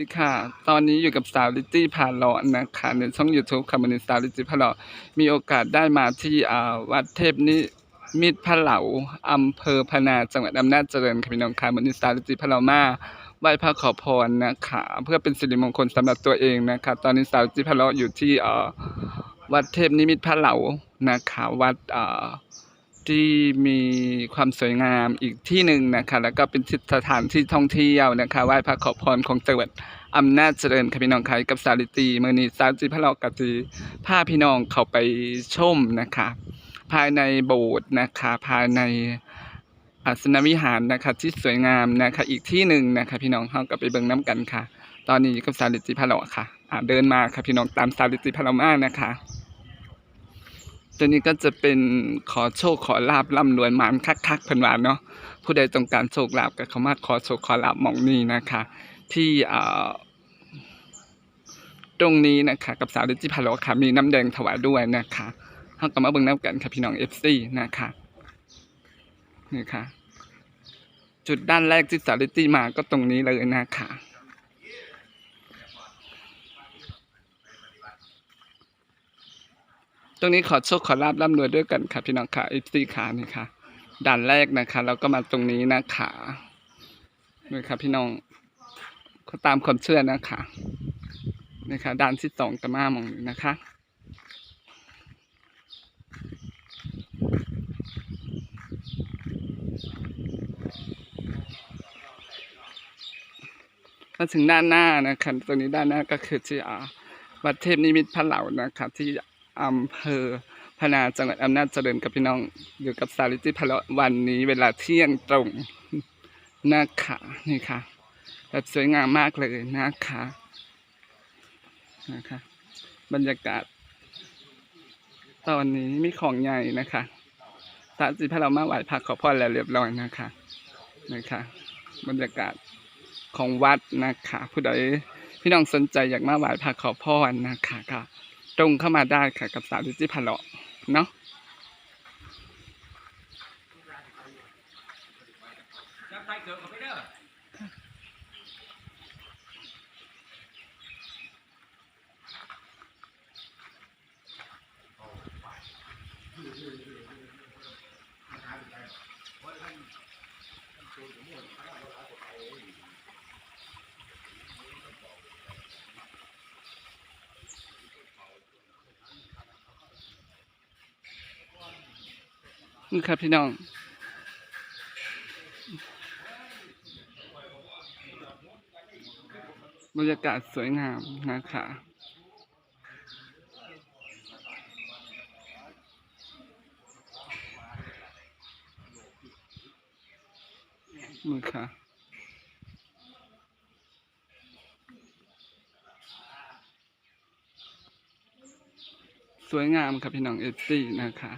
ดีค่ะ ตอนนี้อยู่กับสาวลิตี้พาเลาะนะคะในช่อง YouTube คอมมูนิสต์สาวลิตี้พาเลาะมีโอกาสได้มาที่วัดเทพนิมิตรพระเหลาอำเภอพนาจังหวัดอำนาจเจริญค่ะพี่น้องค่ะมนิสาวลิตี้พาเลาะมาไหว้พระขอพรนะคะ เพื่อเป็นสิริมงคลสำหรับตัวเองนะคะ ตอนนี้สาวลิตี้พาเลาะอยู่ที่วัดเทพนิมิตรพระเหลานะคะวัดอ ที่มีความสวยงามอีกที่หนึ่งนะคะแล้วก็เป็นสถานที่ท่องเที่ยวนะคะไหว้พระขอพรของจังหวัดอำนาจเจริญค่ะพี่น้องค่ะกับสาลิตีมือนีสาลิตีพระเรากตีพาพี่น้องเขาไปชมนะคะ ภายในโบสถ์นะคะภายในอาสนวิหารนะคะที่สวยงามนะคะอีกที่หนึ่งนะคะพี่น้องเข้ากับไปเบิ่งน้ำกันค่ะ ตอนนี้กับสาลิตีพระเราค่ะเดินมาค่ะพี่น้องตามสาลิตีพระเรามานะคะ ตัวนี้ก็จะเป็นขอโชคขอลาบร่ำรวยมานคักๆเพิ่นว่าเนาะผู้ใดต้องการโชคลาภก็เข้ามาขอโชคขอลาบหมองนี้นะคะ ที่อ่าตรงนี้นะคะกับสาวดิจิพาโลค่ะมีน้ำแดงถวายด้วยนะคะเฮาก็มาเบิ่งน้ำกันค่ะพี่น้อง FC นะคะนี่ค่ะ จุดด้านแรกที่สาวดิจิมาก็ตรงนี้เลยนะคะ ตรงนี้ขอโชคขอลาบร่ำรวยด้วยกันค่ะ พี่น้องค่ะเอฟซีขานี่ค่ะด่านแรกนะคะแล้วก็มาตรงนี้นะคะนี่ค่ะพี่น้องก็ตามความเชื่อนะคะนี่ค่ะด่านที่สองจะมามองนี้นะคะมาถึงด้านหน้านะคะตรงนี้ด้านหน้าก็คือที่อ่าวัดเทพนิมิตพระเหล่านะคะที่ อำเภอพนาจังหวัดอำนาจเจริญกับพี่น้องอยู่กับสาริติพะละวันนี้เวลาเที่ยงตรงนะคะนี่ค่ะแบบสวยงามมากเลยนะคะนะคะ บรรยากาศ ตอนนี้มีของใหญ่นะคะสาริติพะมาไหว้พระขอพรแล้วเรียบร้อยนะคะนะคะ บรรยากาศของวัดนะคะ ผู้ใดพี่น้องสนใจอยากมาไหว้พระขอพรนะคะก็ ตรงเข้ามาได้ค่ะกับสาวดิจิพะเลาะเนาะ จับไทยเกิดกับไปเด้อ นี่ครับพี่น้องบรรยากาศสวยงามนะคะนี่ค่ะสวยงามครับพี่น้องเอฟซีนะคะ